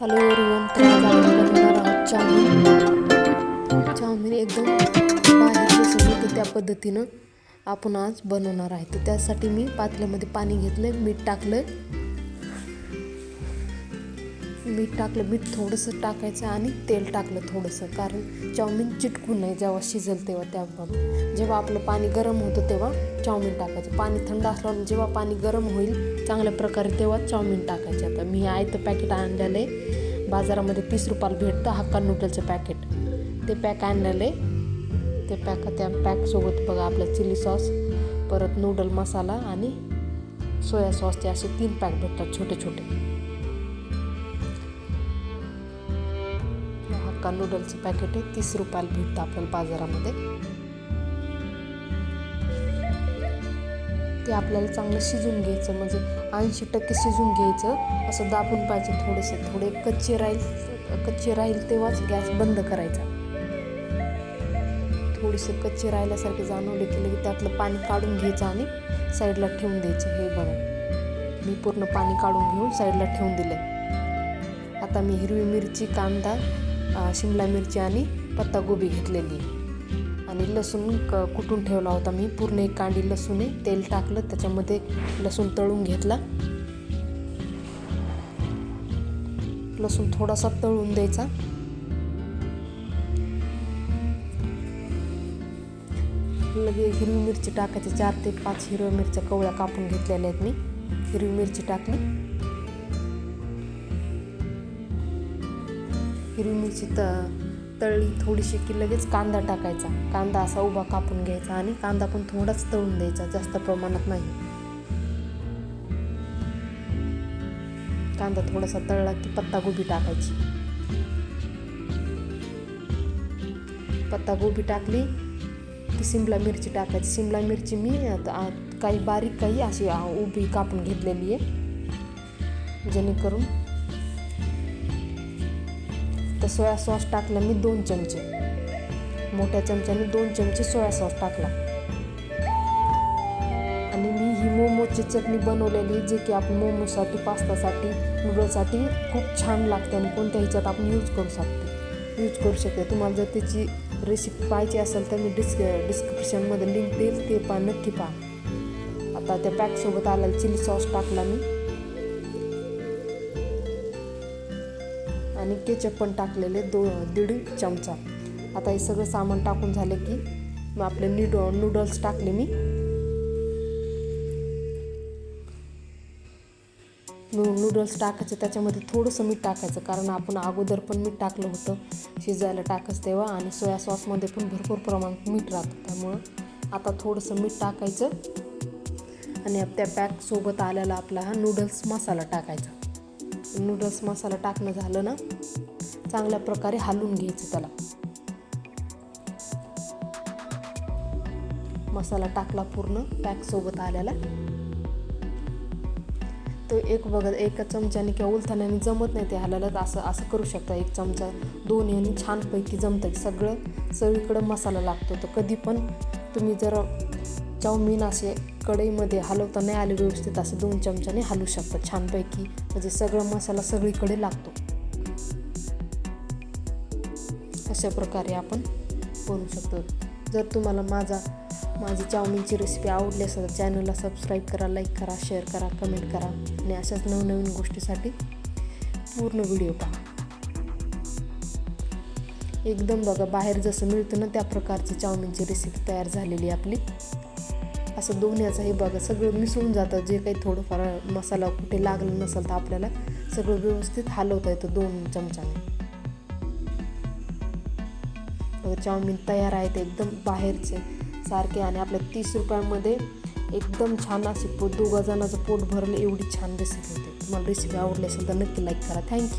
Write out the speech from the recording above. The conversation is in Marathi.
हॅलो एवरीवन तर बनवणार आहोत चाऊमिन चाऊमिन एकदम बाहेर जसं त्या पद्धतीनं आपण आज बनवणार आहे. तर त्यासाठी मी पातल्यामध्ये पाणी घेतलं मीठ टाकलं मीठ टाकलं मीठ थोडंसं टाकायचं आणि तेल टाकलं थोडंसं. कारण चाऊमिन चिटकू नये जेव्हा शिजेल तेव्हा तेव्हा जेव्हा आपलं पाणी गरम होतं तेव्हा चाऊमिन टाकायचं. पाणी थंड असल्यावर जेव्हा पाणी गरम होईल चांगल्या प्रकारे तेव्हा चाऊमिन टाकायचे. आता मी आयतं पॅकेट आणलेलं आहे. बाजारामध्ये तीस रुपयाला भेटतं हक्का नूडलचं पॅकेट. ते पॅक आणलेलं आहे. ते पॅक त्या पॅकसोबत बघा आपलं चिली सॉस परत नूडल मसाला आणि सोया सॉसचे असे तीन पॅक भेटतात छोटे छोटे हक्का नूडलचं पॅकेट आहे तीस रुपयाला भेटतं आपल्याला बाजारामध्ये. ते आपल्याला चांगलं शिजून घ्यायचं म्हणजे ऐंशी टक्के शिजून घ्यायचं. असं दाबून पाहिजे थोडेसे थोडे कच्चे राहील कच्चे राहील तेव्हाच गॅस बंद करायचा. थोडेसे कच्चे राहिल्यासारखे जाणवले की लगे त्यातलं पाणी काढून घ्यायचं आणि साईडला ठेवून द्यायचं. हे बघा मी पूर्ण पाणी काढून घेऊन साईडला ठेवून दिलं. आता मी हिरवी मिरची कांदा शिमला मिरची आणि पत्तागोबी घेतलेली. आणि लसूण क कुटून ठेवला होता मी. पूर्ण एक कांडी लसूण आहे तेल टाकलं त्याच्यामध्ये लसूण तळून घेतला. लसूण थोडासा तळून द्यायचा. लगे हिरवी मिरची टाकायची चार ते पाच हिरव्या मिरच्या कवळ्या कापून घेतलेल्या आहेत मी. हिरवी मिरची टाकली. हिरवी मिरची त तळली थोडीशी की लगेच कांदा टाकायचा. कांदा असा उभा कापून घ्यायचा आणि कांदा पण थोडाच तळून द्यायचा जास्त प्रमाणात नाही. कांदा थोडासा तळला की पत्तागोबी टाकायची. पत्तागोबी टाकली की शिमला मिरची टाकायची. शिमला मिरची मी काही बारीक काही अशी उभी कापून घेतलेली आहे. जेणेकरून तर सोया सॉस टाकला मी दोन चमचे. मोठ्या चमच्याने दोन चमचे सोया सॉस टाकला. आणि मी ही मोमोची चटणी बनवलेली जे की आपण मोमोसाठी पास्तासाठी नूडलसाठी खूप छान लागते आणि कोणत्या ह्याच्यात आपण यूज करू शकतो. यूज करू शकतो. तुम्हाला जर त्याची रेसिपी पाहिजे असेल तर मी डिस्क डिस्क्रिप्शनमध्ये लिंक देईल ते पहा नक्की पहा. आता त्या पॅकसोबत आलेलं चिली सॉस टाकला मी. आणि केचप पण टाकलेले दो दीड चमचा. आता हे सगळं सामान टाकून झाले की मग आपले नीड नूडल्स टाकले मी. नूडल्स टाकायचे त्याच्यामध्ये थोडंसं मीठ टाकायचं कारण आपण अगोदर पण मीठ टाकलं होतं शिजायला टाकच तेव्हा आणि सोया सॉसमध्ये पण भरपूर प्रमाणात मीठ राहतं त्यामुळं आता थोडंसं मीठ टाकायचं. आणि त्या पॅकसोबत आलेला आपला हा नूडल्स मसाला टाकायचा. नूडल्स मसाला टाकणं झालं ना चांगल्या प्रकारे हलवून घ्यायचं त्याला. मसाला टाकला पूर्ण पॅकसोबत आल्याला. तो एक बघत एका चमच्याने किंवा उलथाण्याने जमत नाही ते हलायला असं असं करू शकता. एक चमचा दोन याने छानपैकी जमतं सगळं सगळीकडं मसाला लागतो. तर कधी पण तुम्ही जर चाऊमिन असे कढईमध्ये हलवता नाही आले व्यवस्थित असं दोन चमच्याने हलवू शकतात छानपैकी म्हणजे सगळा मसाला सगळीकडे लागतो. अशा प्रकारे आपण बनवू शकतो. जर तुम्हाला माझा माझी चाऊमिनची रेसिपी आवडली असेल तर चॅनलला सबस्क्राईब करा लाईक करा शेअर करा कमेंट करा आणि अशाच नवनवीन गोष्टीसाठी पूर्ण व्हिडिओ पहा. एकदम बघा बाहेर जसं मिळतं ना त्या प्रकारची चाऊमिनची रेसिपी तयार झालेली आपली. असं दोन्हीचं हे बघा सगळं मिसळून जातं. जे काही थोडंफार मसाला कुठे लागलं नसेल तर आपल्याला सगळं व्यवस्थित हलवता येतं दोन चमचाने चाऊमिन तयार आहेत एकदम बाहेरचे सारखे आणि आपल्या तीस रुपयामध्ये एकदम छान असे पोट दोघा जणाचं पोट भरलं एवढी छान रेसिपी होते. तुम्हाला रेसिपी आवडली असेल तर नक्की लाईक करा. थँक्यू